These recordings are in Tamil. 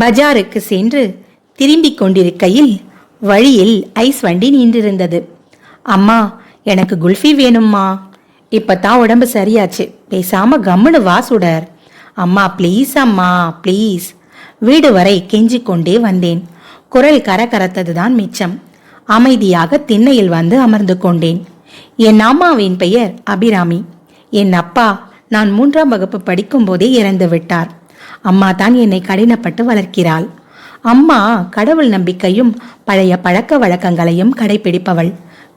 பஜாருக்கு சென்று திரும்பிக் கொண்டிருக்கையில் வழியில் ஐஸ் வண்டி நின்றிருந்தது. அம்மா எனக்கு குல்ஃபி வேணும்மா. இப்பதான் உடம்பு சரியாச்சு. பேசாம கம்முனு வா சுடர். அம்மா ப்ளீஸ் அம்மா ப்ளீஸ். வீடு வரை கெஞ்சிக் கொண்டே வந்தேன். குரல் கரகரத்ததுதான் மிச்சம். அமைதியாக திண்ணையில் வந்து அமர்ந்து கொண்டேன். என் அம்மாவின் பெயர் அபிராமி. என் அப்பா நான் மூன்றாம் வகுப்பு படிக்கும்போதே இறந்து விட்டார். அம்மா தான் என்னை கடினப்பட்டு வளர்க்கிறாள். அம்மா கடவுள் நம்பிக்கையும் பழைய பழக்க வழக்கங்களையும் கடைபிடிப்பவள்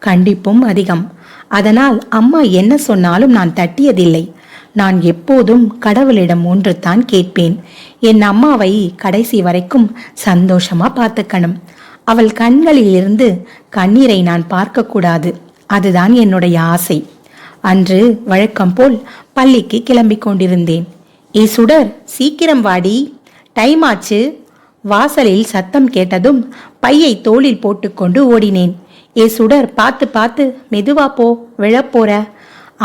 கண்டிப்பும் அதிகம். அதனால் அம்மா என்ன சொன்னாலும் நான் தட்டியதில்லை. நான் எப்போதும் கடவுளிடம் ஒன்று தான் கேட்பேன். என் அம்மாவை கடைசி வரைக்கும் சந்தோஷமா பார்த்துக்கணும். அவள் கண்களிலிருந்து கண்ணீரை நான் பார்க்கக்கூடாது. அதுதான் என்னுடைய ஆசை. அன்று வழக்கம் போல் பள்ளிக்கு கிளம்பிக் கொண்டிருந்தேன். ஏ சுடர் சீக்கிரம் வாடி. டைம் ஆச்சு. வாசலில் சத்தம் கேட்டதும் பையை தோளில் போட்டுக்கொண்டு ஓடினேன். ஏ சுடர் பார்த்து பார்த்து மெதுவா போ விழப்போற.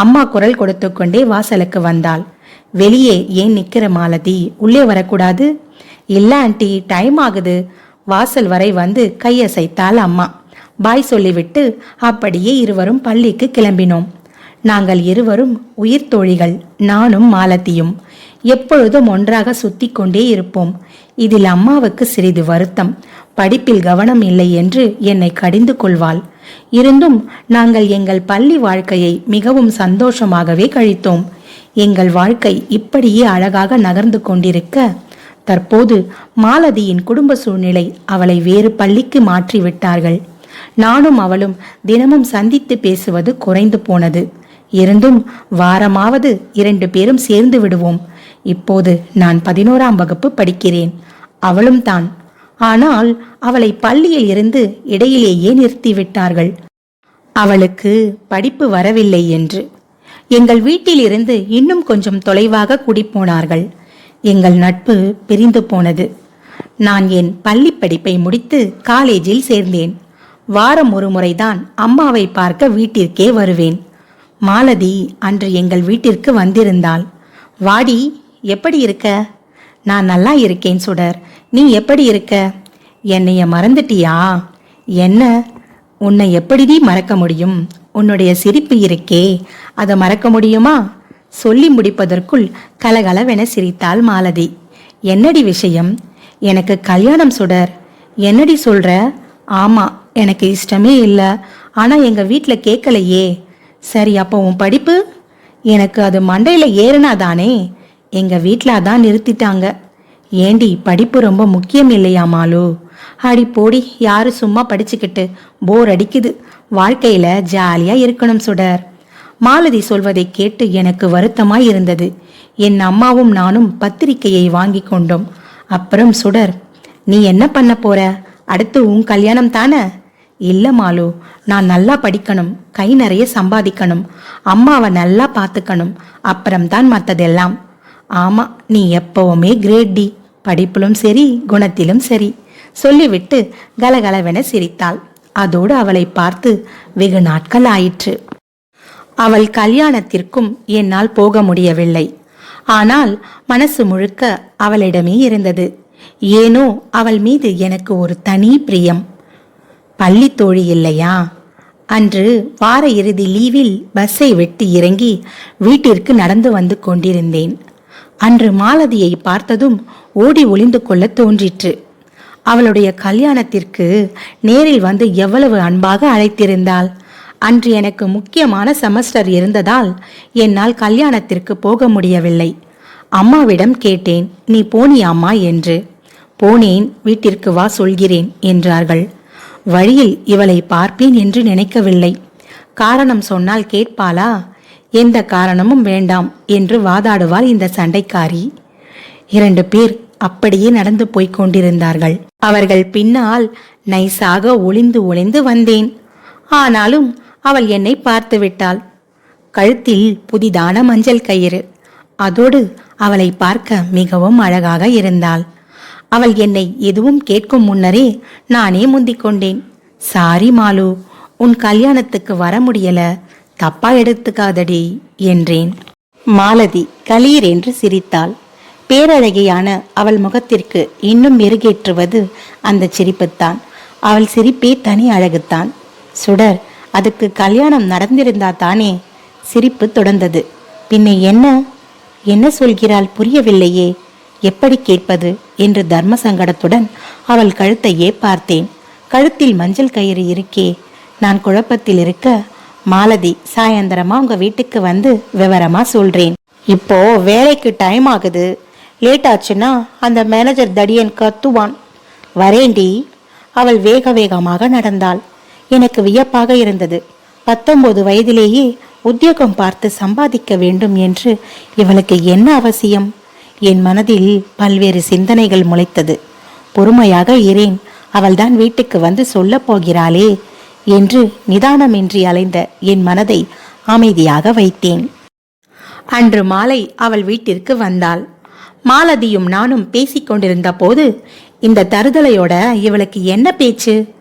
அம்மா குரல் கொடுத்து கொண்டே வாசலுக்கு வந்தாள். வெளியே ஏன் நிக்கிற மாலதி? உள்ளே வரக்கூடாது. இல்ல ஆண்டி டைம் ஆகுது. வாசல் வரை வந்து கையசைத்தாள் அம்மா. பாய் சொல்லிவிட்டு அப்படியே இருவரும் பள்ளிக்கு கிளம்பினோம். நாங்கள் இருவரும் உயிர் தோழிகள் நானும் மாலத்தியும் எப்பொழுதும் ஒன்றாக சுத்தி கொண்டே இருப்போம். இதில் அம்மாவுக்கு சிறிது வருத்தம். படிப்பில் கவனம் இல்லை என்று என்னை கடிந்து கொள்வாள். இருந்தும் நாங்கள் எங்கள் பள்ளி வாழ்க்கையை மிகவும் சந்தோஷமாகவே கழித்தோம். எங்கள் வாழ்க்கை இப்படியே அழகாக நகர்ந்து கொண்டிருக்க தற்போது மாலதியின் குடும்ப சூழ்நிலை அவளை வேறு பள்ளிக்கு மாற்றி விட்டார்கள் நானும் அவளும் தினமும் சந்தித்து பேசுவது குறைந்து போனது. இருந்தும் வாரமாவது இரண்டு பேரும் சேர்ந்து விடுவோம். இப்போது நான் பதினோராம் வகுப்பு படிக்கிறேன். அவளும் தான். ஆனால் அவளை பள்ளியில் இருந்து இடையிலேயே நிறுத்திவிட்டார்கள். அவளுக்கு படிப்பு வரவில்லை என்று. எங்கள் வீட்டிலிருந்து இன்னும் கொஞ்சம் தொலைவாக குடிப்போனார்கள் எங்கள் நட்பு பிரிந்து போனது. நான் என் பள்ளி படிப்பை முடித்து காலேஜில் சேர்ந்தேன். வாரம் ஒரு முறைதான் அம்மாவை பார்க்க வீட்டிற்கே வருவேன். மாலதி அன்று எங்கள் வீட்டிற்கு வந்திருந்தாள். வாடி எப்படி இருக்க? நான் நல்லா இருக்கேன் சுடர். நீ எப்படி இருக்க? என்னைய மறந்துட்டியா? என்ன? உன்னை எப்படிடி மறக்க முடியும்? உன்னுடைய சிரிப்பு இருக்கே. அதை மறக்க முடியுமா? சொல்லி முடிப்பதற்குள் கலகலவென சிரித்தாள் மாலதி. என்னடி விஷயம்? எனக்கு கல்யாணம் சுடர். என்னடி சொல்ற? ஆமா எனக்கு இஷ்டமே இல்லை. ஆனா எங்க வீட்டில் கேட்கலையே சரி அப்போ உன் படிப்பு? எனக்கு அது மண்டையில ஏறினாதானே? எங்க வீட்ல அதான் நிறுத்திட்டாங்க. ஏண்டி படிப்பு ரொம்ப முக்கியம் இல்லையா மாலு? அடி போடி யாரு சும்மா படிச்சுக்கிட்டு போர் அடிக்குது. வாழ்க்கையில ஜாலியா இருக்கணும் சுடர். மாலதி சொல்வதை கேட்டு எனக்கு வருத்தமாய் இருந்தது. என் அம்மாவும் நானும் பத்திரிக்கையை வாங்கி கொண்டோம். அப்புறம் சுடர் நீ என்ன பண்ண போற? அடுத்து உன் கல்யாணம் தானே? இல்ல மாலு நான் நல்லா படிக்கணும். கை நிறைய சம்பாதிக்கணும். அம்மாவை நல்லா பார்த்துக்கணும். அப்புறம்தான் மற்றதெல்லாம் ஆமா நீ எப்பவுமே கிரேட் டி படிப்பிலும் சரி குணத்திலும் சரி. சொல்லிவிட்டு கலகலவென சிரித்தாள். அதோடு அவளை பார்த்து வெகு நாட்கள் ஆயிற்று. அவள் கல்யாணத்திற்கும் என்னால் போக முடியவில்லை. ஆனால் மனசு முழுக்க அவளிடமே இருந்தது. ஏனோ அவள் மீது எனக்கு ஒரு தனி பிரியம். பள்ளி தோழி இல்லையா? அன்று வார இறுதி லீவில் பஸ்ஸை விட்டு இறங்கி வீட்டிற்கு நடந்து வந்து கொண்டிருந்தேன். அன்று மாலதியை பார்த்ததும் ஓடி ஒளிந்து கொள்ள தோன்றிற்று. அவளுடைய கல்யாணத்திற்கு நேரில் வந்து எவ்வளவு அன்பாக அழைத்திருந்தாள். அன்று எனக்கு முக்கியமான செமஸ்டர் இருந்ததால் என்னால் கல்யாணத்திற்கு போக முடியவில்லை. அம்மாவிடம் கேட்டேன் நீ போனியாம்மா? என்று. போனேன் வீட்டிற்கு வா சொல்கிறேன் என்றார்கள். வழியில் இவளை பார்ப்பேன் என்று நினைக்கவில்லை. காரணம் சொன்னால் கேட்பாளா? எந்த காரணமும் வேண்டாம் என்று வாதாடுவாள் இந்த சண்டைக்காரி. இரண்டு பேர் அப்படியே நடந்து போய்க் கொண்டிருந்தார்கள். அவர்கள் பின்னால் நைஸாக ஒளிந்து ஒளிந்து வந்தேன். ஆனாலும் அவள் என்னை பார்த்து விட்டாள். கழுத்தில் புதிதான மஞ்சள் கயிறு. அதோடு அவளை பார்க்க மிகவும் அழகாக இருந்தாள். அவள் என்னை எதுவும் கேட்கும் முன்னரே நானே முந்திக் கொண்டேன். சாரி மாலு உன் கல்யாணத்துக்கு வர முடியல. தப்பா எடுத்துக்காதடி என்றேன். மாலதி கலீர் என்று சிரித்தாள். பேரழகியான அவள் முகத்திற்கு இன்னும் மெருகேற்றுவது அந்த சிரிப்புத்தான். அவள் சிரிப்பே தனி அழகுத்தான். சுடர் அதுக்கு கல்யாணம் நடந்திருந்தா தானே சிரிப்பு தொடர்ந்தது. பின்ன என்ன? என்ன சொல்கிறாள் புரியவில்லையே. எப்படி கேட்பது என்று தர்ம சங்கடத்துடன் அவள் கழுத்தையே பார்த்தேன். கழுத்தில் மஞ்சள் கயிறு இருக்கே. நான் குழப்பத்தில் இருக்க மாலதி சாயந்தரமா உங்க வீட்டுக்கு வந்து விவரமா சொல்றேன். இப்போ வேலைக்கு டைம் ஆகுது. லேட் ஆச்சுன்னா அந்த மேனேஜர் தடியன் கத்துவான். வரேண்டி. அவள் வேக வேகமாக நடந்தாள். எனக்கு வியப்பாக இருந்தது. பத்தொன்பது வயதிலேயே உத்தியோகம் பார்த்து சம்பாதிக்க வேண்டும் என்று இவளுக்கு என்ன அவசியம்? என் மனதில் பல்வேறு சிந்தனைகள் முளைத்தது. பொறுமையாக இரேன் அவள்தான் வீட்டுக்கு வந்து சொல்லப் போகிறாளே. என்று நிதானமின்றி அலைந்த என் மனதை அமைதியாக வைத்தேன். அன்று மாலை அவள் வீட்டிற்கு வந்தாள். மாலதியும் நானும் பேசிக்கொண்டிருந்த போது இந்த தருதலையோட இவளுக்கு என்ன பேச்சு?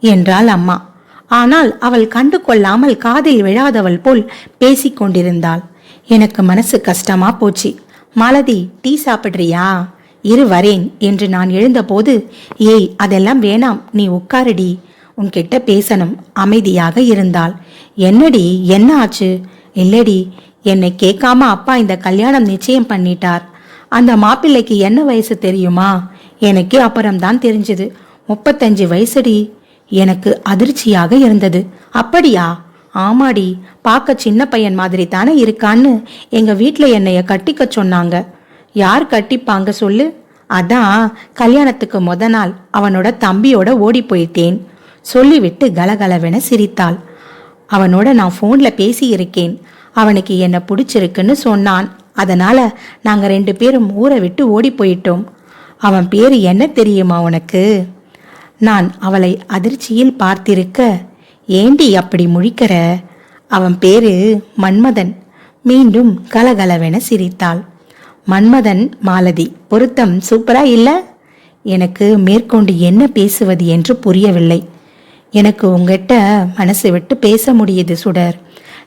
என்றாள் அம்மா. ஆனால் அவள் கண்டு கொள்ளாமல் காதில் விழாதவள் போல் பேசிக் கொண்டிருந்தாள். எனக்கு மனசு கஷ்டமா போச்சு. மாலதி டீ சாப்பிடுறியா? இரு வரேன் என்று நான் எழுந்தபோது ஏய் அதெல்லாம் வேணாம். நீ உட்காருடி. உன்கிட்ட பேசணும் அமைதியாக இருந்தாள் என்னடி என்ன ஆச்சு? இல்லடி என்னை கேட்காம அப்பா இந்த கல்யாணம் நிச்சயம் பண்ணிட்டார். அந்த மாப்பிள்ளைக்கு என்ன வயசு தெரியுமா? எனக்கு அப்புறம்தான் தெரிஞ்சது. முப்பத்தஞ்சு வயசுடி. எனக்கு அதிர்ச்சியாக இருந்தது. அப்படியா? ஆமாடி பார்க்க சின்ன பையன் மாதிரி தானே இருக்கான்னு எங்க வீட்டில் என்னைய கட்டிக்க சொன்னாங்க. யார் கட்டிப்பாங்க சொல்லு? அதான் கல்யாணத்துக்கு மொத நாள் அவனோட தம்பியோட ஓடி போயிட்டேன். சொல்லிவிட்டு கலகலவென சிரித்தாள். அவனோட நான் ஃபோன்ல பேசியிருக்கேன். அவனுக்கு என்ன பிடிச்சிருக்குன்னு சொன்னான். அதனால நாங்க ரெண்டு பேரும் ஊரை விட்டு ஓடி போயிட்டோம் அவன் பேரு என்ன தெரியுமா உனக்கு? நான் அவளை அதிர்ச்சியில் பார்த்திருக்க. ஏண்டி அப்படி முழிக்கிற? அவன் பேரு மன்மதன். மீண்டும் கலகலவென சிரித்தாள். மன்மதன் மாலதி பொருத்தம் சூப்பரா இல்ல? எனக்கு மேற்கொண்டு என்ன பேசுவது என்று புரியவில்லை. எனக்கு உங்ககிட்ட மனசு விட்டு பேச முடியுது சுடர்.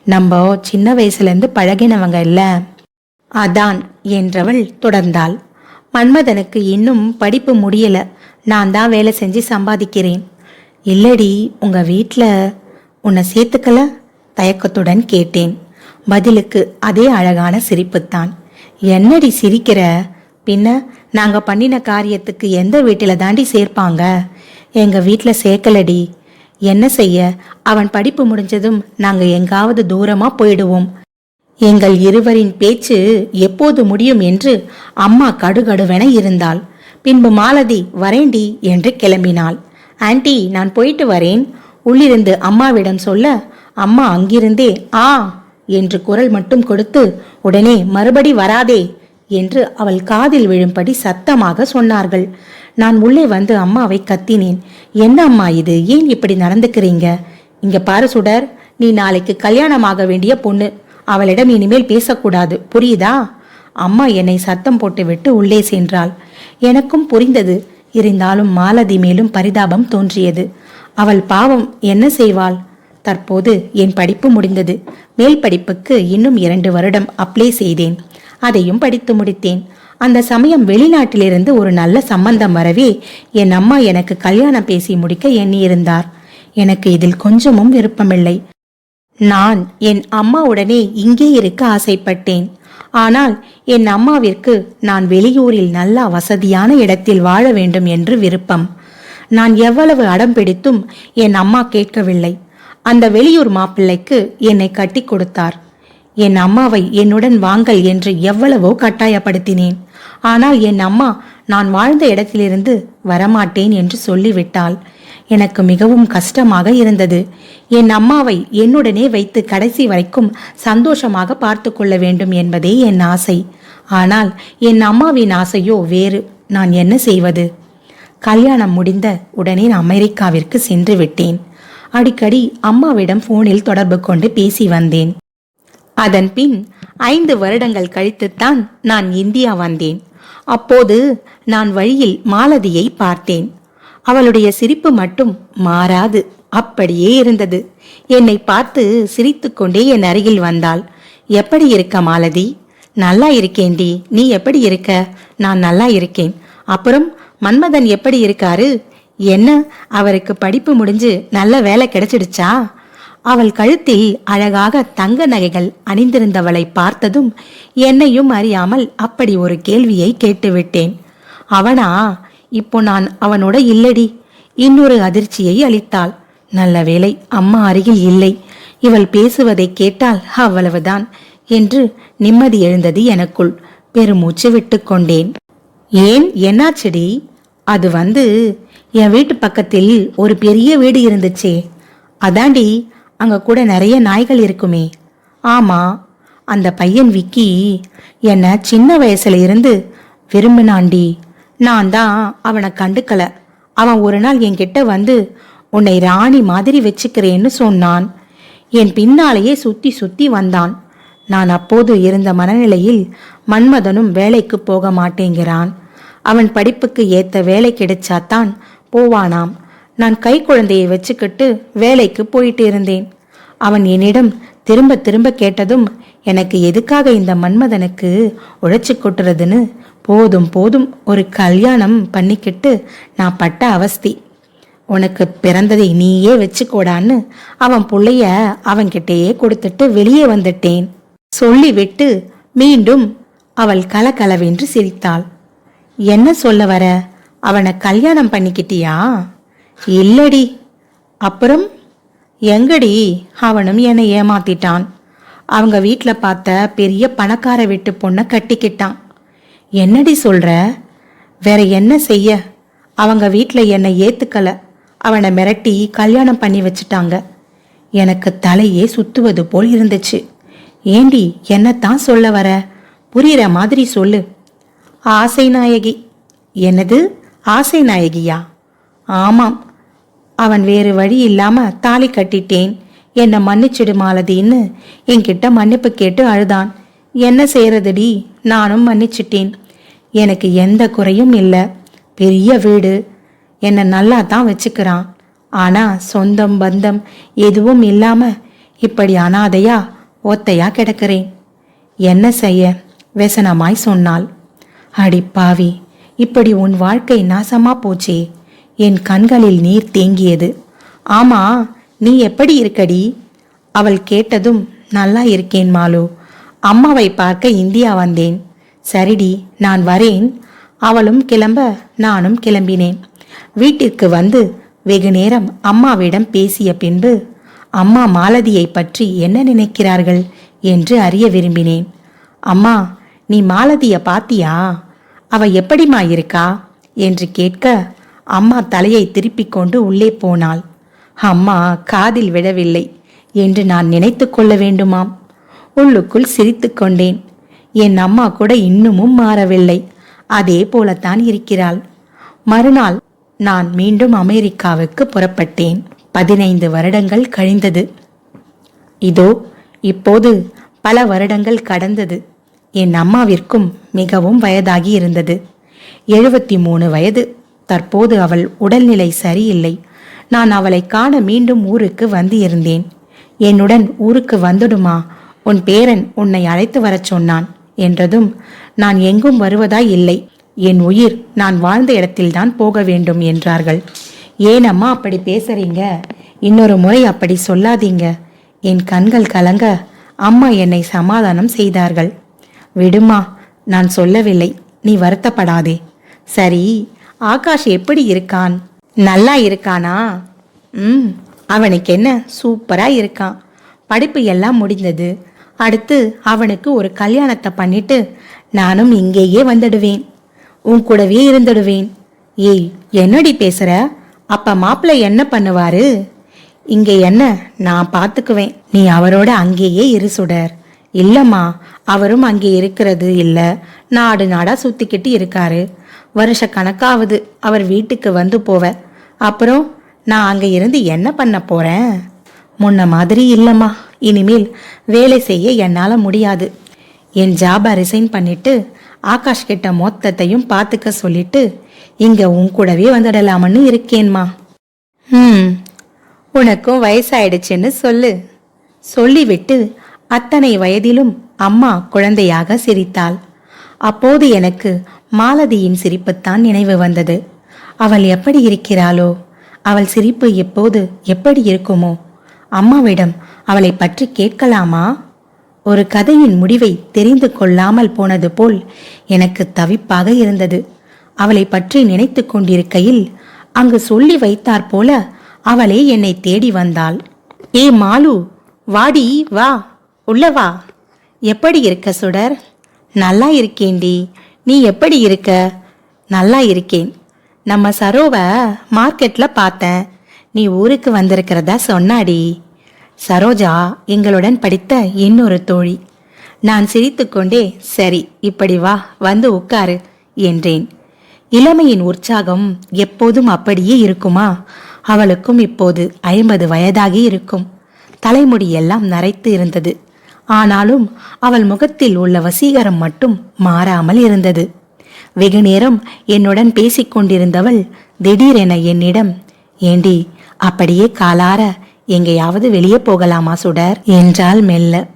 நம்ம சின்ன வயசுலேருந்து பழகினவங்க இல்லை. அதான் என்றவள் தொடர்ந்தாள். மன்மதனுக்கு இன்னும் படிப்பு முடியல. நான் தான் வேலை செஞ்சு சம்பாதிக்கிறேன். இல்லடி உங்க வீட்டில் உன்னை சேர்த்துக்கல? தயக்கத்துடன் கேட்டேன். பதிலுக்கு அதே அழகான சிரிப்புத்தான். என்னடி சிரிக்கிற? பின்ன நாங்கள் பண்ணின காரியத்துக்கு எந்த வீட்டில் தாண்டி சேர்ப்பாங்க? எங்கள் வீட்டில் சேர்க்கலடி. என்ன செய்ய? அவன் படிப்பு முடிஞ்சதும் நாங்க எங்காவது தூரமா போயிடுவோம். எங்கள் இருவரின் பேச்சு எப்போது முடியும் என்று அம்மா கடுகடுவென இருந்தாள். பின்பு மாலதி வரேண்டி என்று கிளம்பினாள். ஆண்டி நான் போயிட்டு வரேன். உள்ளிருந்து அம்மாவிடம் சொல்ல அம்மா அங்கிருந்தே ஆ என்று குரல் மட்டும் கொடுத்து உடனே மறுபடி வராதே என்று அவள் காதில் விழும்படி சத்தமாக சொன்னார்கள். நான் உள்ளே வந்து அம்மாவை கத்தினேன். என்ன அம்மா இது? ஏன் இப்படி நடந்துக்கிறீங்க? இங்க பாரு சுடர் நீ நாளைக்கு கல்யாணமாக வேண்டிய பொண்ணு. அவளிடம் இனிமேல் பேசக்கூடாது. புரியுதா? அம்மா என்னை சத்தம் போட்டுவிட்டு உள்ளே சென்றாள். எனக்கும் புரிந்தது. இருந்தாலும் மாலதி மேலும் பரிதாபம் தோன்றியது. அவள் பாவம் என்ன செய்வாள்? தற்போது என் படிப்பு முடிந்தது. மேல் படிப்புக்கு இன்னும் இரண்டு வருடம் அப்ளை செய்தேன். அதையும் படித்து முடித்தேன். அந்த சமயம் வெளிநாட்டிலிருந்து ஒரு நல்ல சம்பந்தம் வரவே என் அம்மா எனக்கு கல்யாணம் பேசி முடிக்க எண்ணியிருந்தார். எனக்கு இதில் கொஞ்சமும் விருப்பமில்லை. நான் என் அம்மாவுடனே இங்கே இருக்க ஆசைப்பட்டேன். ஆனால் என் அம்மாவிற்கு நான் வெளியூரில் நல்ல வசதியான இடத்தில் வாழ வேண்டும் என்று விருப்பம். நான் எவ்வளவு அடம் பிடித்தும் என் அம்மா கேட்கவில்லை. அந்த வெளியூர் மாப்பிள்ளைக்கு என்னை கட்டி கொடுத்தார். என் அம்மாவை என்னுடன் வாங்கல் என்று எவ்வளவோ கட்டாயப்படுத்தினேன். ஆனால் என் அம்மா நான் வாழ்ந்த இடத்திலிருந்து வரமாட்டேன் என்று சொல்லிவிட்டாள். எனக்கு மிகவும் கஷ்டமாக இருந்தது. என் அம்மாவை என்னுடனே வைத்து கடைசி வரைக்கும் சந்தோஷமாக பார்த்து கொள்ள வேண்டும் என்பதே என் ஆசை. ஆனால் என் அம்மாவின் ஆசையோ வேறு. நான் என்ன செய்வது? கல்யாணம் முடிந்த உடனே அமெரிக்காவிற்கு சென்று விட்டேன். அடிக்கடி அம்மாவிடம் போனில் தொடர்பு கொண்டு பேசி வந்தேன். அதன் பின் ஐந்து வருடங்கள் கழித்துத்தான் நான் இந்தியா வந்தேன். அப்போது நான் வழியில் மாலதியை பார்த்தேன். அவளுடைய சிரிப்பு மட்டும் மாறாது அப்படியே இருந்தது. என்னை பார்த்து சிரித்துக்கொண்டே என் அருகில் வந்தாள். எப்படி இருக்க மாலதி? நல்லா இருக்கேண்டி நீ எப்படி இருக்க? நான் நல்லா இருக்கேன். அப்புறம் மன்மதன் எப்படி இருக்காரு? என்ன? அவருக்கு படிப்பு முடிஞ்சு நல்ல வேலை கிடைச்சிடுச்சா? அவள் கழுத்தில் அழகாக தங்க நகைகள் அணிந்திருந்தவளை பார்த்ததும் என்னையும் அறியாமல் அப்படி ஒரு கேள்வியை கேட்டுவிட்டேன். அவனா? இப்போ நான் அவனோட இல்லடி. இன்னொரு அதிர்ச்சியை அளித்தாள். நல்ல வேளை அம்மா அருகில் இல்லை. இவள் பேசுவதை கேட்டால் அவ்வளவுதான் என்று நிம்மதி எழுந்தது எனக்குள். பெருமூச்சு விட்டுக்கொண்டேன் ஏன்? என்னாச்சடி? அது வந்து என் வீட்டு பக்கத்தில் ஒரு பெரிய வீடு இருந்துச்சே. அதாண்டி அங்க கூட நிறைய நாய்கள் இருக்குமே. ஆமா அந்த பையன் விக்கி என்னை சின்ன வயசுல இருந்து விரும்பினாண்டி நான் தான் அவனை கண்டுக்கல. அவன் ஒரு நாள் என்கிட்ட வந்து உன்னை ராணி மாதிரி வச்சுக்கிறேன்னு சொன்னான். என் பின்னாலேயே சுத்தி சுத்தி வந்தான். நான் அப்போது இருந்த மனநிலையில் மன்மதனும் வேலைக்கு போக மாட்டேங்கிறான். அவன் படிப்புக்கு ஏத்த வேலை கிடைச்சாத்தான் போவானாம். நான் கை குழந்தையை வச்சுக்கிட்டு வேலைக்கு போயிட்டு இருந்தேன். அவன் என்னிடம் திரும்ப திரும்ப கேட்டதும் எனக்கு எதுக்காக இந்த மன்மதனுக்கு உழைச்சி கொட்டுறதுன்னு போதும் போதும் ஒரு கல்யாணம் பண்ணிக்கிட்டு நான் பட்ட அவஸ்தி. உனக்கு பிறந்ததை நீயே வச்சுக்கோடான்னு அவன் பிள்ளைய அவன்கிட்டயே கொடுத்துட்டு வெளியே வந்துட்டேன். சொல்லிவிட்டு மீண்டும் அவள் கலகலவென்று சிரித்தாள். என்ன சொல்ல வர? அவனை கல்யாணம் பண்ணிக்கிட்டியா? இல்லடி. அப்புறம் எங்கடி அவனும் என்னை ஏமாத்திட்டான். அவங்க வீட்டில் பார்த்த பெரிய பணக்கார வீட்டு பொண்ணை கட்டிக்கிட்டான். என்னடி சொல்ற? வேற என்ன செய்ய? அவங்க வீட்டில் என்னை ஏத்துக்கல. அவனை மிரட்டி கல்யாணம் பண்ணி வச்சுட்டாங்க. எனக்கு தலையே சுத்துவது போல் இருந்துச்சு. ஏண்டி என்னத்தான் சொல்ல வர? புரியுற மாதிரி சொல்லு. ஆசை நாயகி. என்னது? ஆசை நாயகியா? ஆமாம். அவன் வேறு வழி இல்லாம தாலி கட்டிட்டேன். என்னை மன்னிச்சிடு மாலதின்னு என்கிட்ட மன்னிப்பு கேட்டு அழுதான். என்ன செய்யறதுடி? நானும் மன்னிச்சிட்டேன். எனக்கு எந்த குறையும் இல்லை. பெரிய வீடு. என்னை நல்லா தான் வச்சுக்கிறான். ஆனா சொந்தம் பந்தம் எதுவும் இல்லாம இப்படி அனாதையா ஒத்தையா கிடக்கிறேன். என்ன செய்ய? வெசனமாய் சொன்னாள். அடி பாவி இப்படி உன் வாழ்க்கை நாசமா போச்சே. என் கண்களில் நீர் தேங்கியது. ஆமா நீ எப்படி இருக்கடி? அவள் கேட்டதும் நல்லா இருக்கேன் மாலு. அம்மாவை பார்க்க இந்தியா வந்தேன். சரிடி நான் வரேன். அவளும் கிளம்ப நானும் கிளம்பினேன். வீட்டிற்கு வந்து வெகு நேரம் அம்மாவிடம் பேசிய பின்பு அம்மா மாலதியை பற்றி என்ன நினைக்கிறார்கள் என்று அறிய விரும்பினேன். அம்மா நீ மாலதிய பாத்தியா? அவ எப்படிமா இருக்கா? என்று கேட்க அம்மா தலையை திருப்பிக் கொண்டு உள்ளே போனாள். அம்மா காதில் விடவில்லை என்று நான் நினைத்து கொள்ள வேண்டுமாம். உள்ளுக்குள் சிரித்து கொண்டேன். என் அம்மா கூட இன்னமும் மாறவில்லை. அதே போலத்தான் இருக்கிறாள். மறுநாள் நான் மீண்டும் அமெரிக்காவுக்கு புறப்பட்டேன். பதினைந்து வருடங்கள் கழிந்தது. இதோ இப்போது பல வருடங்கள் கடந்தது. என் அம்மாவிற்கும் மிகவும் வயதாகி இருந்தது. எழுபத்தி மூணு வயது. தற்போது அவள் உடல்நிலை சரியில்லை. நான் அவளை காண மீண்டும் ஊருக்கு வந்து இருந்தேன் என்னுடன் ஊருக்கு வந்துடுமா? உன் பேரன் உன்னை அழைத்து வரச் சொன்னான் என்றதும் நான் எங்கும் வருவதாய் இல்லை. என் உயிர் நான் வாழ்ந்த இடத்தில்தான் போக வேண்டும் என்றார்கள். ஏன் அம்மா அப்படி பேசுறீங்க? இன்னொரு முறை அப்படி சொல்லாதீங்க. என் கண்கள் கலங்க அம்மா என்னை சமாதானம் செய்தார்கள். விடுமா நான் சொல்லவில்லை. நீ வருத்தப்படாதே. சரி ஆகாஷ் எப்படி இருக்கான்? நல்லா இருக்கானா? ம் அவனுக்கு என்ன சூப்பரா இருக்கான். படிப்பு எல்லாம் முடிந்தது. அடுத்து அவனுக்கு ஒரு கல்யாணத்தை பண்ணிட்டு நானும் இங்கேயே வந்துடுவேன். உன் கூடவே இருந்துடுவேன். ஏய் என்னடி பேசுற? அப்ப மாப்பிள்ள என்ன பண்ணுவாரு? இங்க என்ன நான் பார்த்துக்குவேன். நீ அவரோட அங்கேயே இரு சுடர். இல்லம்மா அவரும் அங்கே இருக்கிறது இல்லை. நாடு நாடா சுத்திக்கிட்டு இருக்காரு. வருஷ கணக்காவது அவர் வீட்டுக்கு வந்து போவ அப்புறம் நான் அங்க இருந்து என்ன பண்ண போறேன்? முன்ன மாதிரி இல்லம்மா. இனிமேல் வேலை செய்ய என்னால முடியாது. என் ஜாபை ரிசைன் பண்ணிட்டு ஆகாஷ் கிட்ட மொத்தத்தையும் பார்த்துக்க சொல்லிட்டு இங்க உன் கூடவே வந்துடலாமன்னு இருக்கேன்மா. ம் உனக்கும் வயசாயிடுச்சுன்னு சொல்லு. சொல்லிவிட்டு அத்தனை வயதிலும் அம்மா குழந்தையாக சிரித்தாள். அப்போது எனக்கு மாலதியின் சிரிப்புத்தான் நினைவு வந்தது. அவள் எப்படி இருக்கிறாளோ அவள் சிரிப்பு எப்போது எப்படி இருக்குமோ அம்மாவிடம் அவளை பற்றி கேட்கலாமா? ஒரு கதையின் முடிவை தெரிந்து கொள்ளாமல் போனது போல் எனக்கு தவிப்பாக இருந்தது. அவளை பற்றி நினைத்து கொண்டிருக்கையில் அங்கு சொல்லி வைத்தாற் போல அவளே என்னை தேடி வந்தாள். ஏ மாலு வாடி வா உள்ள வா. எப்படி இருக்க சுடர்? நல்லா இருக்கேண்டி நீ எப்படி இருக்க? நல்லா இருக்கேன். நம்ம சரோவை மார்க்கெட்ல பார்த்தேன். நீ ஊருக்கு வந்திருக்கிறதா சொன்னாடி. சரோஜா எங்களுடன் படித்த இன்னொரு தோழி. நான் சிரித்துக்கொண்டே சரி இப்படி வா வந்து உட்காரு என்றேன். இளமையின் உற்சாகம் எப்போதும் அப்படியே இருக்குமா? அவளுக்கும் இப்போது ஐம்பது வயதாகி இருக்கும். தலைமுடியெல்லாம் நரைத்து இருந்தது. ஆனாலும் அவள் முகத்தில் உள்ள வசீகரம் மட்டும் மாறாமல் இருந்தது. வெகு நேரம் என்னுடன் பேசிக் கொண்டிருந்தவள் திடீரென என்னிடம் ஏண்டி அப்படியே காலார எங்கேயாவது வெளியே போகலாமா சுடர்? என்றால் மெல்ல.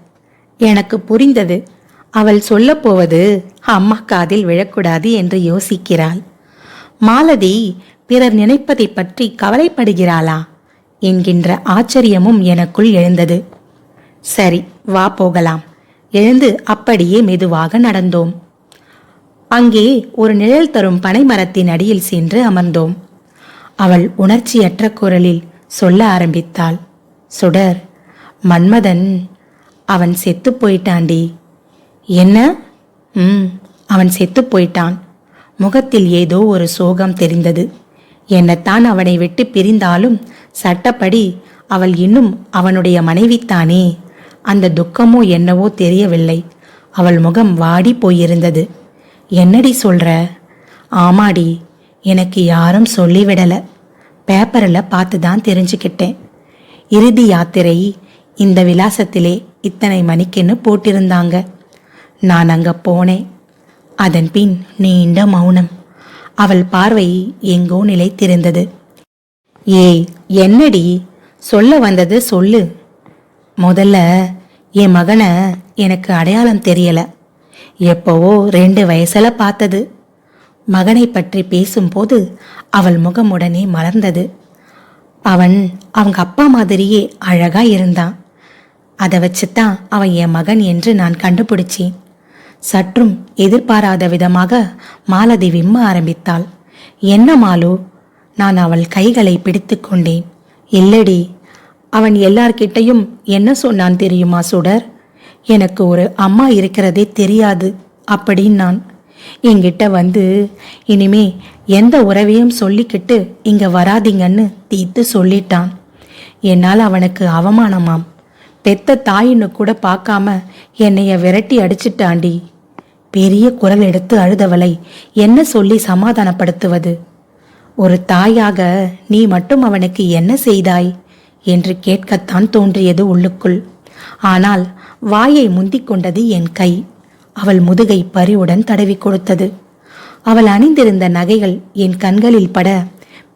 எனக்கு புரிந்தது. அவள் சொல்லப் போவது அம்மா காதில் விழக்கூடாது என்று யோசிக்கிறாள். மாலதி பிறர் நினைப்பதை பற்றி கவலைப்படுகிறாளா? என்கின்ற ஆச்சரியமும் எனக்குள் எழுந்தது. சரி வா போகலாம். எழுந்து அப்படியே மெதுவாக நடந்தோம். அங்கே ஒரு நிழல் தரும் பனை மரத்தின் அடியில் சென்று அமர்ந்தோம். அவள் உணர்ச்சியற்ற குரலில் சொல்ல ஆரம்பித்தாள். சுடர் மன்மதன் அவன் செத்து போயிட்டான்டி. என்ன? ம் அவன் செத்து போயிட்டான். முகத்தில் ஏதோ ஒரு சோகம் தெரிந்தது. என்னத்தான் அவனை விட்டு பிரிந்தாலும் சட்டப்படி அவள் இன்னும் அவனுடைய மனைவித்தானே. அந்த துக்கமோ என்னவோ தெரியவில்லை. அவள் முகம் வாடி போயிருந்தது. என்னடி சொல்ற? ஆமாடி எனக்கு யாரும் சொல்லிவிடல. பேப்பரில் பார்த்து தான் தெரிஞ்சுக்கிட்டேன். இறுதி யாத்திரை இந்த விலாசத்திலே இத்தனை மணிக்குன்னு போட்டிருந்தாங்க. நான் அங்கே போனேன். அதன் பின் நீண்ட மௌனம். அவள் பார்வை எங்கோ நிலைத்திருந்தது. ஏய் என்னடி? சொல்ல வந்தது சொல்லு. முதல்ல என் மகனை எனக்கு அடையாளம் தெரியல. எப்போவோ ரெண்டு வயசுல பார்த்தது. மகனை பற்றி பேசும்போது அவள் முகம் உடனே மலர்ந்தது. அவன் அவங்க அப்பா மாதிரியே அழகா இருந்தான். அதை வச்சுத்தான் அவன் என் மகன் என்று நான் கண்டுபிடிச்சேன். சற்றும் எதிர்பாராத விதமாக மாலதி விம்ம ஆரம்பித்தாள். என்ன மாலு? நான் அவள் கைகளை பிடித்து கொண்டேன். இல்லடி அவன் எல்லார்கிட்டையும் என்ன சொன்னான் தெரியுமா சுடர்? எனக்கு ஒரு அம்மா இருக்கிறதே தெரியாது அப்படின்னு நான். என்கிட்ட வந்து இனிமே எந்த உறவையும் சொல்லிக்கிட்டு இங்க வராதீங்கன்னு தீத்து சொல்லிட்டான். என்னால் அவனுக்கு அவமானமாம். பெத்த தாயின்னு கூட பார்க்காம என்னைய விரட்டி அடிச்சிட்டாண்டி. பெரிய குரல் எடுத்து அழுதவளை என்ன சொல்லி சமாதானப்படுத்துவது? ஒரு தாயாக நீ மட்டும் அவனுக்கு என்ன செய்தாய்? என்று கேட்கத்தான் தோன்றியது உள்ளுக்குள். ஆனால் வாயை முந்திக் கொண்டது என் கை. அவள் முதுகை பரிவுடன் தடவி கொடுத்தது. அவள் அணிந்திருந்த நகைகள் என் கண்களில் பட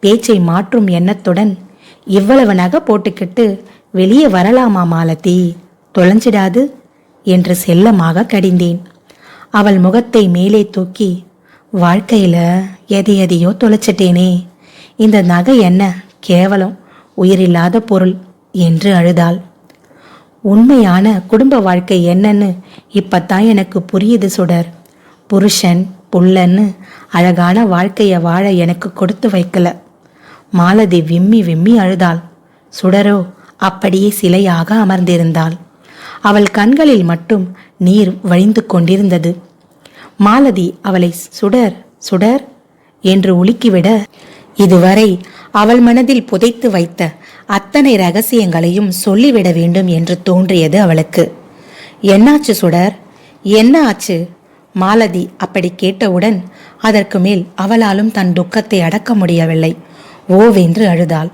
பேச்சை மாற்றும் எண்ணத்துடன் இவ்வளவு நகை போட்டுக்கிட்டு வெளியே வரலாமா மாலதி? தொலைஞ்சிடாது என்று செல்லமாக கடிந்தேன். அவள் முகத்தை மேலே தூக்கி வாழ்க்கையில எதை எதையோ தொலைச்சிட்டேனே. இந்த நகை என்ன? கேவலம். உயிரில்லாத பொருள் என்று அழுதாள். உண்மையான குடும்ப வாழ்க்கை என்னன்னு இப்பத்தான் எனக்கு புரியுது சுடர். புருஷன் புள்ளன்னு அழகான வாழ்க்கையை வாழ எனக்கு கொடுத்து வைக்கல. மாலதி விம்மி விம்மி அழுதாள். சுடரோ அப்படியே சிலையாக அமர்ந்திருந்தாள். அவள் கண்களில் மட்டும் நீர் வழிந்து கொண்டிருந்தது. மாலதி அவளை சுடர் சுடர் என்று உலுக்கிவிட இதுவரை அவள் மனதில் புதைத்து வைத்த அத்தனை ரகசியங்களையும் சொல்லிவிட வேண்டும் என்று தோன்றியது அவளுக்கு. என்னாச்சு சுடர்? என்ன ஆச்சு? மாலதி அப்படி கேட்டவுடன் அதற்கு மேல் அவளாலும் தன் துக்கத்தை அடக்க முடியவில்லை. ஓவென்று அழுதாள்.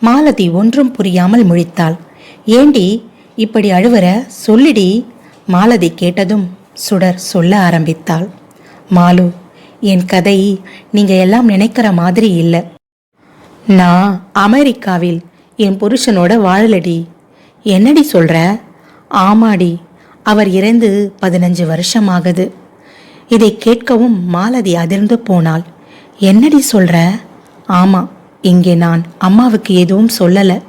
மாலதி ஒன்றும் புரியாமல் முழித்தாள். ஏண்டி இப்படி அழுவற? சொல்லிடி. மாலதி கேட்டதும் சுடர் சொல்ல ஆரம்பித்தாள். மாலு என் கதை நீங்க எல்லாம் நினைக்கிற மாதிரி இல்லை. நான் அமெரிக்காவில் என் புருஷனோட வாழலடி. என்னடி சொல்ற? ஆமாடி அவர் இறந்து பதினஞ்சு வருஷமாகுது. இதை கேட்கவும் மாலதி அதிர்ந்து போனாள். என்னடி சொல்ற? ஆமா இங்கே நான் அம்மாவுக்கு எதுவும் சொல்லல.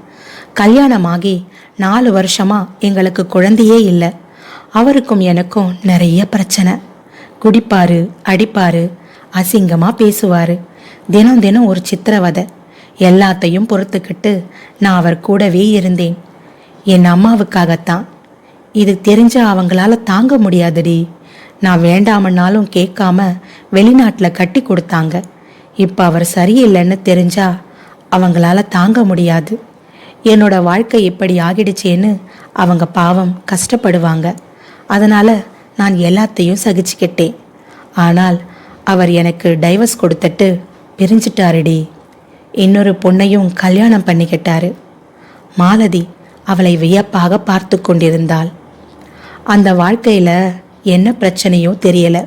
கல்யாணமாகி நாலு வருஷமா எங்களுக்கு குழந்தையே இல்லை. அவருக்கும் எனக்கும் நிறைய பிரச்சனை. குடிப்பாரு அடிப்பாரு அசிங்கமா பேசுவாரு. தினம் தினம் ஒரு சித்திரவதை. எல்லாத்தையும் பொறுத்துக்கிட்டு நான் அவர் கூடவே இருந்தேன். என் அம்மாவுக்காகத்தான். இது தெரிஞ்ச அவங்களால தாங்க முடியாதுடி. நான் வேண்டாமன்னாலும் கேட்காம வெளிநாட்டில் கட்டி கொடுத்தாங்க. இப்போ அவர் சரியில்லைன்னு தெரிஞ்சா அவங்களால தாங்க முடியாது. என்னோட வாழ்க்கை இப்படி ஆகிடுச்சேன்னு அவங்க பாவம் கஷ்டப்படுவாங்க. அதனால நான் எல்லாத்தையும் சகிச்சுக்கிட்டேன். ஆனால் அவர் எனக்கு டைவர்ஸ் கொடுத்துட்டு பிரிஞ்சிட்டாருடி. இன்னொரு பொண்ணையும் கல்யாணம் பண்ணிக்கிட்டாரு. மாலதி அவளை வியப்பாக பார்த்து கொண்டிருந்தாள். அந்த வாழ்க்கையில் என்ன பிரச்சனையோ தெரியல.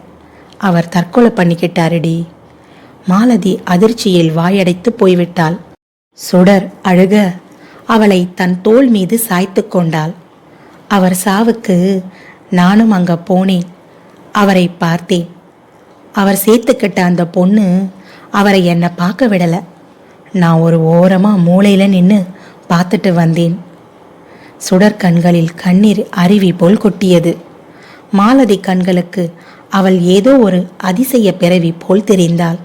அவர் தற்கொலை பண்ணிக்கிட்டாருடி. மாலதி அதிர்ச்சியில் வாயடைத்து போய்விட்டாள். சுடர் அழுக அவளை தன் தோல் மீது சாய்த்து கொண்டாள். அவர் சாவுக்கு நானும் அங்கே போனேன். அவரை பார்த்தேன். அவர் சேர்த்துக்கிட்ட அந்த பொண்ணு அவரை என்னை பார்க்க விடலை. நான் ஒரு ஓரமாக மூளையில் நின்று பார்த்துட்டு வந்தேன். சுடர் கண்களில் கண்ணீர் அருவி போல் கொட்டியது. மாலதி கண்களுக்கு அவள் ஏதோ ஒரு அதிசய பிறவி போல் தெரிந்தாள்.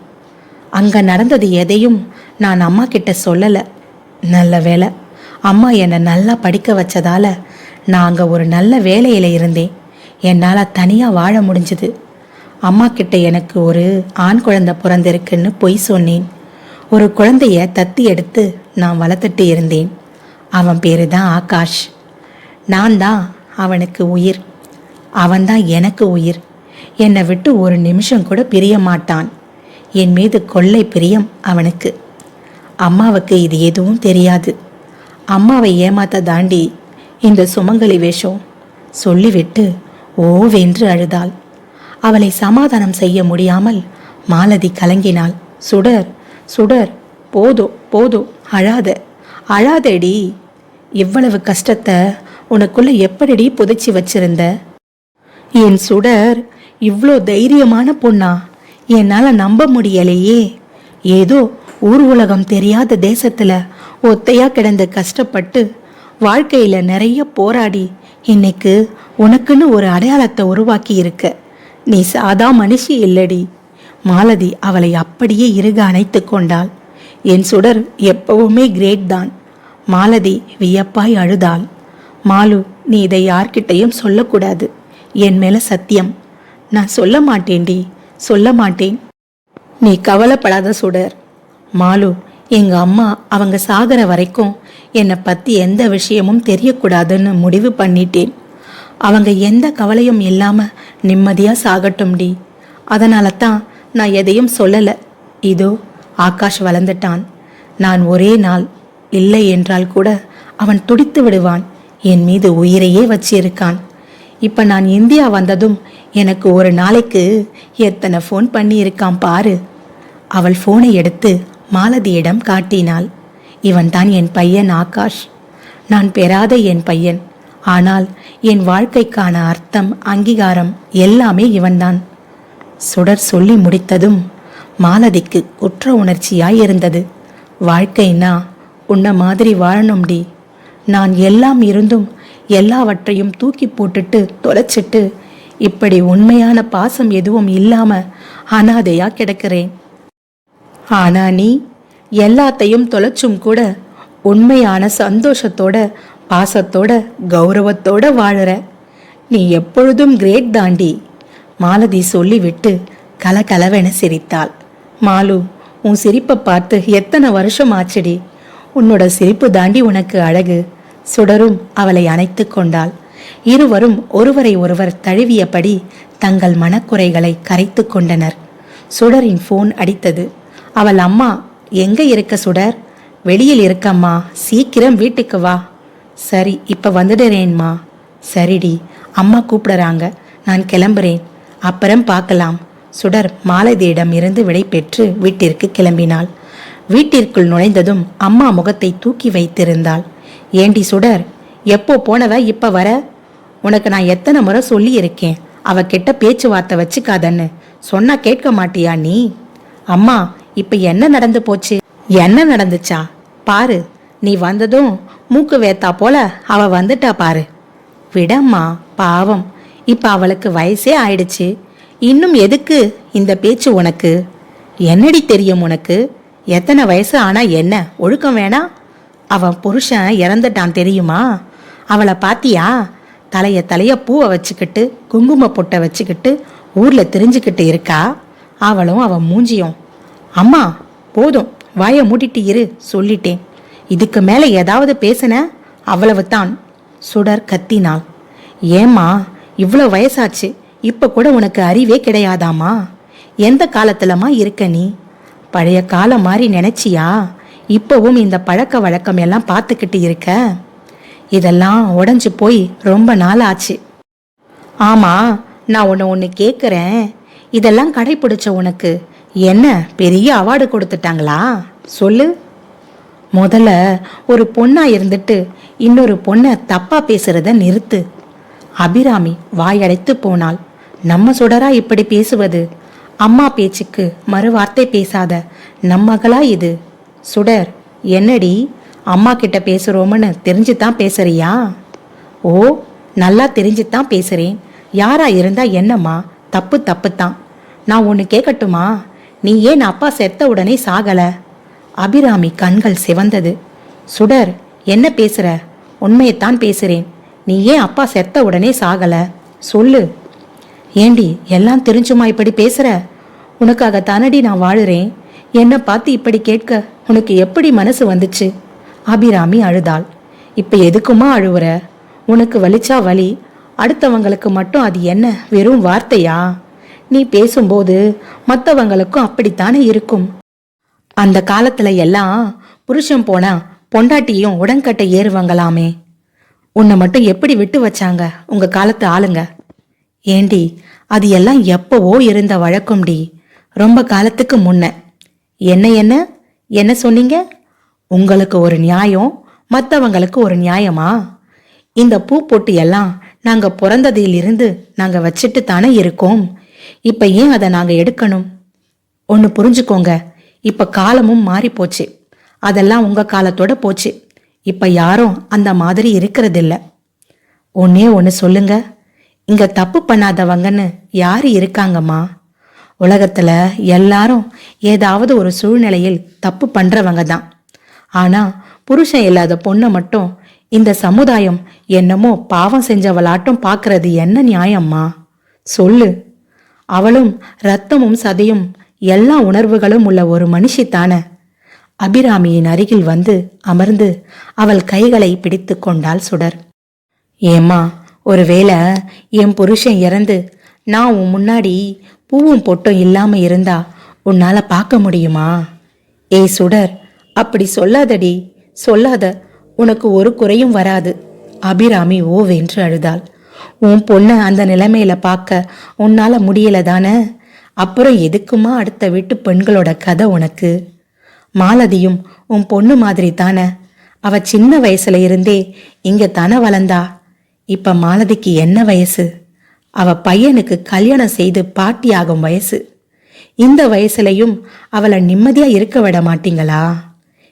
அங்க நடந்தது எதையும் நான் அம்மா கிட்ட சொல்லல. நல்ல வேலை அம்மா என்னை நல்லா படிக்க வச்சதால நான் அங்கே ஒரு நல்ல வேலையில் இருந்தேன் என்னால் தனியாக வாழ முடிஞ்சது. அம்மா கிட்ட எனக்கு ஒரு ஆண் குழந்தை பிறந்திருக்குன்னு பொய் சொன்னேன். ஒரு குழந்தைய தத்தி எடுத்து நான் வளர்த்துட்டு இருந்தேன். அவன் பேரு தான் ஆகாஷ். நான் தான் அவனுக்கு உயிர். அவன்தான் எனக்கு உயிர். என்னை விட்டு ஒரு நிமிஷம் கூட பிரிய மாட்டான். என் மீது கொள்ளை பிரியம் அவனுக்கு. அம்மாவுக்கு இது எதுவும் தெரியாது. அம்மாவை ஏமாத்த தாண்டி இந்த சுமங்கலி வேஷம் சொல்லிவிட்டு ஓவென்று அழுதாள். அவளை சமாதானம் செய்ய முடியாமல் மாலதி கலங்கினாள். சுடர் சுடர் போதோ போதோ அழாத அழாதடி இவ்வளவு கஷ்டத்தை உனக்குள்ள எப்படிடி புதைச்சி வச்சிருந்த? என் சுடர் இவ்வளோ தைரியமான பொண்ணா என்னால் நம்ப முடியலையே. ஏதோ ஊர் உலகம் தெரியாத தேசத்தில் ஒத்தையா கிடந்து கஷ்டப்பட்டு வாழ்க்கையில் நிறைய போராடி இன்னைக்கு உனக்குன்னு ஒரு அடையாளத்தை உருவாக்கி இருக்க. நீ சாதா மனுஷி இல்லடி. மாலதி அவளை அப்படியே இறுக அணைத்து கொண்டாள். என் சுடர் எப்பவுமே கிரேட் தான். மாலதி வியப்பாய் அழுதாள். மாலு நீ இதை யார்கிட்டையும் சொல்லக்கூடாது. என் மேல சத்தியம். நான் சொல்ல மாட்டேன்டி. சொல்ல மாட்டேன். நீ கவலைப்படாத சுடர். மாலு எங்க அம்மா அவங்க சாகர வரைக்கும் என்னை பற்றி எந்த விஷயமும் தெரியக்கூடாதுன்னு முடிவு பண்ணிட்டேன். அவங்க எந்த கவலையும் இல்லாமல் நிம்மதியாக சாகட்டும்டி அதனால தான் நான் எதையும் சொல்லலை. இதோ ஆகாஷ் வளர்ந்துட்டான். நான் ஒரே நாள் இல்லை என்றால் கூட அவன் துடித்து விடுவான். என் மீது உயிரையே வச்சிருக்கான். இப்போ நான் இந்தியா வந்ததும் எனக்கு ஒரு நாளைக்கு எத்தனை ஃபோன் பண்ணியிருக்கான் பாரு. அவள் ஃபோனை எடுத்து மாலதியிடம் காட்டினாள். இவன்தான் என் பையன் ஆகாஷ். நான் பெறாத என் பையன். ஆனால் என் வாழ்க்கைக்கான அர்த்தம் அங்கீகாரம் எல்லாமே இவன்தான். சுடர் சொல்லி முடித்ததும் மாலதிக்கு குற்ற உணர்ச்சியாய் இருந்தது. வாழ்க்கைனா உன்ன மாதிரி வாழணும்டி நான் எல்லாம் இருந்தும் எல்லாவற்றையும் தூக்கி போட்டுட்டு தொலைச்சிட்டு இப்படி உண்மையான பாசம் எதுவும் இல்லாம அனாதையா கிடக்கிறேன். ஆனா நீ எல்லாத்தையும் தொலைச்சும் கூட உண்மையான சந்தோஷத்தோட பாசத்தோட கௌரவத்தோட வாழற. நீ எப்பொழுதும் கிரேட் தாண்டி மாலதி சொல்லிவிட்டு கலகலவென சிரித்தாள். மாலு உன் சிரிப்பை பார்த்து எத்தனை வருஷம் ஆச்சுடி உன்னோட சிரிப்பு தாண்டி உனக்கு அழகு. சுடரும் அவளை அணைத்து கொண்டாள். இருவரும் ஒருவரை ஒருவர் தழுவியபடி தங்கள் மனக்குறைகளை கரைத்து கொண்டனர். சுடரின் ஃபோன் அடித்தது. அவள் அம்மா எங்க இருக்க சுடர்? வெளியில் இருக்கம்மா. சீக்கிரம் வீட்டுக்கு வா. சரி இப்ப வந்துடுறேன்மா. சரிடி. அம்மா கூப்பிடுறாங்க. நான் கிளம்புறேன். அப்புறம் பார்க்கலாம். சுடர் மாலதியிடம் இருந்து விடை பெற்று வீட்டிற்கு கிளம்பினாள். வீட்டிற்குள் நுழைந்ததும் அம்மா முகத்தை தூக்கி வைத்திருந்தாள். ஏண்டி சுடர் எப்போ போனவ இப்ப வர? உனக்கு நான் எத்தனை முறை சொல்லியிருக்கேன். அவ கிட்ட பேச்சுவார்த்தை வச்சுக்காதன்னு. சொன்னா கேட்க மாட்டியா நீ? அம்மா இப்ப என்ன நடந்து போச்சு? என்ன நடந்துச்சா? பாரு நீ வந்ததும் மூக்கு வேத்தா போல அவ வந்துட்டா பாரு. விடம்மா பாவம். இப்ப அவளுக்கு வயசே ஆயிடுச்சு. இன்னும் எதுக்கு இந்த பேச்சு உனக்கு? என்னடி தெரியும் உனக்கு? எத்தனை வயசு ஆனா என்ன? ஒழுக்கம் வேணாம் அவன் புருஷன் இறந்துட்டான் தெரியுமா? அவளை பாத்தியா? தலைய தலைய பூவை வச்சுக்கிட்டு குங்கும பொட்டை வச்சுக்கிட்டு ஊர்ல தெரிஞ்சுக்கிட்டு இருக்கா? அவளும் அவன் மூஞ்சியும் அம்மா போதும். வாயை மூடிட்டு இரு சொல்லிட்டேன். இதுக்கு மேலே ஏதாவது பேசின? அவ்வளவு தான் சுடர் கத்தினாள். ஏம்மா இவ்வளோ வயசாச்சு. இப்போ கூட உனக்கு அறிவே கிடையாதாம்மா? எந்த காலத்துலமா இருக்க நீ? பழைய காலம் மாதிரி நினைச்சியா? இப்போவும் இந்த பழக்க வழக்கம் எல்லாம் பார்த்துக்கிட்டு இருக்க? இதெல்லாம் உடஞ்சி போய் ரொம்ப நாள் ஆச்சு. ஆமாம் நான் உன்னை ஒன்று கேட்குறேன் இதெல்லாம் கடைப்பிடிச்ச உனக்கு. என்ன பெரிய அவார்டு கொடுத்துட்டாங்களா? சொல்லு. முதல்ல ஒரு பொண்ணா இருந்துட்டு இன்னொரு பொண்ணை தப்பா பேசுறத நிறுத்து. அபிராமி வாயடைத்து போனால் நம்ம சுடரா இப்படி பேசுவது? அம்மா பேச்சுக்கு மறுவார்த்தை பேசாத நம்மகளா இது. சுடர் என்னடி? அம்மா கிட்ட பேசுறோம்னு தெரிஞ்சு தான் பேசுறியா? ஓ நல்லா தெரிஞ்சு தான் பேசுறேன். யாரா இருந்தா என்னம்மா? தப்பு தப்பு தான் நான் ஒன்று கேட்கட்டுமா நீ ஏன் அப்பா செத்த உடனே சாகல? அபிராமி கண்கள் சிவந்தது. சுடர் என்ன பேசுற? உண்மையைத்தான் பேசுறேன். நீ ஏன் அப்பா செத்த உடனே சாகல? சொல்லு. ஏண்டி எல்லாம் தெரிஞ்சுமா இப்படி பேசுற? உனக்காக தானடி நான் வாழுறேன். என்னை பார்த்து இப்படி கேட்க உனக்கு எப்படி மனசு வந்துச்சு? அபிராமி அழுதாள். இப்ப எதுக்குமா அழுவுற? உனக்கு வலிச்சா வலி. அடுத்தவங்களுக்கு மட்டும் அது என்ன? வெறும் வார்த்தையா? நீ பேசும்போது மற்றவங்களுக்கும் அப்படித்தானே இருக்கும்? அந்த காலத்துல எல்லாம் புருஷன் போனா பொண்டாட்டியும் உடன்கட்டை ஏறுவாங்களாமே. உன்னை மட்டும் எப்படி விட்டு வச்சாங்க உங்க காலத்து ஆளுங்க? ஏண்டி அது எல்லாம் எப்பவோ இருந்த வழக்கம்டி. ரொம்ப காலத்துக்கு முன்ன. என்ன என்ன? என்ன சொன்னீங்க? உங்களுக்கு ஒரு நியாயம் மற்றவங்களுக்கு ஒரு நியாயமா? இந்த பூ பொட்டு எல்லாம் நாங்க பிறந்ததிலிருந்து நாங்க வச்சுட்டு தானே இருக்கோம். இப்ப ஏன் அதை நாங்க எடுக்கணும்? ஒன்னு புரிஞ்சுக்கோங்க. இப்ப காலமும் மாறி போச்சு. அதெல்லாம் உங்க காலத்தோட போச்சு. இப்ப யாரும் அந்த மாதிரி இருக்கிறதில்ல. ஒன்னே ஒன்று சொல்லுங்க. இங்க தப்பு பண்ணாதவங்கன்னு யாரு இருக்காங்கம்மா? உலகத்துல எல்லாரும் ஏதாவது ஒரு சூழ்நிலையில் தப்பு பண்றவங்க தான். ஆனா புருஷன் இல்லாத பொண்ணை மட்டும் இந்த சமுதாயம் என்னமோ பாவம் செஞ்சவளாட்டும் பார்க்கறது என்ன நியாயம்மா? சொல்லு. அவளும் ரத்தமும் சதையும் எல்லா உணர்வுகளும் உள்ள ஒரு மனுஷி தானே. அபிராமியின் அருகில் வந்து அமர்ந்து அவள் கைகளை பிடித்து கொண்டாள் சுடர். ஏம்மா ஒருவேளை என் புருஷன் இறந்து நான் உன் முன்னாடி பூவும் பொட்டும் இல்லாம இருந்தா உன்னால பார்க்க முடியுமா? ஏய் சுடர் அப்படி சொல்லாதடி சொல்லாத உனக்கு ஒரு குறையும் வராது. அபிராமி ஓவென்று அழுதாள். உன் பொண்ணை அந்த நிலைமையில பார்க்க உன்னால முடியல தானே? அப்புறம் எதுக்குமா அடுத்த வீட்டு பெண்களோட கதை உனக்கு? மாலதியும் உன் பொண்ணு மாதிரி தானே. அவ சின்ன வயசுல இருந்தே இங்க தானே வளர்ந்தா. இப்ப மாலதிக்கு என்ன வயசு? அவ பையனுக்கு கல்யாணம் செய்து பாட்டியாகும் வயசு. இந்த வயசுலையும் அவளை நிம்மதியா இருக்க விட மாட்டீங்களா?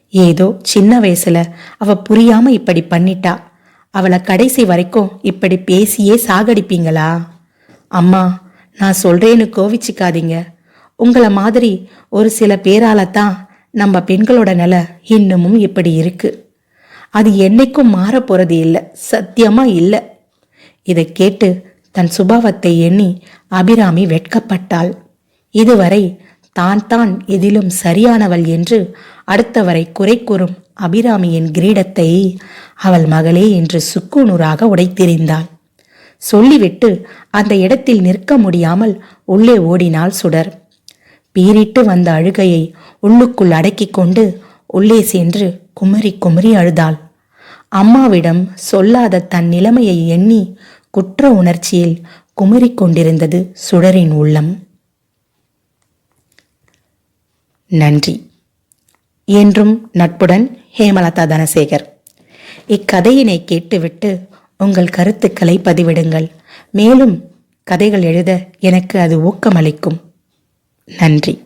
ஏதோ சின்ன வயசுல அவ புரியாம இப்படி பண்ணிட்டா. அவளை கடைசி வரைக்கும் இப்படி பேசியே சாகடிப்பீங்களா? அம்மா நான் சொல்றேன்னு கோவிச்சுக்காதீங்க. உங்களை மாதிரி ஒரு சில பேரால தான் நம்ம பெண்களோட நிலை இன்னமும் இப்படி இருக்கு. அது என்னைக்கும் மாற போறது இல்லை சத்தியமா இல்லை. இதை கேட்டு தன் சுபாவத்தை எண்ணி அபிராமி வெட்கப்பட்டாள். இதுவரை தான் தான் எதிலும் சரியானவள் என்று அடுத்தவரை குறை கூறும் அபிராமியின் கிரீடத்தை அவள் மகளே என்று சுக்குநூறாக உடைத்தெறிந்தாள். சொல்லிவிட்டு அந்த இடத்தில் நிற்க முடியாமல் உள்ளே ஓடினாள் சுடர். பீரிட்டு வந்த அழுகையை உள்ளுக்குள் அடக்கிக் கொண்டு உள்ளே சென்று குமரி குமரி அழுதாள். அம்மாவிடம் சொல்லாத தன் நிலைமையை எண்ணி குற்ற உணர்ச்சியில் குமரி கொண்டிருந்தது சுடரின் உள்ளம். நன்றி. என்றும் நட்புடன் ஹேமலதா தனசேகர். இக்கதையினை கேட்டுவிட்டு உங்கள் கருத்துக்களை பதிவிடுங்கள். மேலும் கதைகள் எழுத எனக்கு அது ஊக்கமளிக்கும். நன்றி.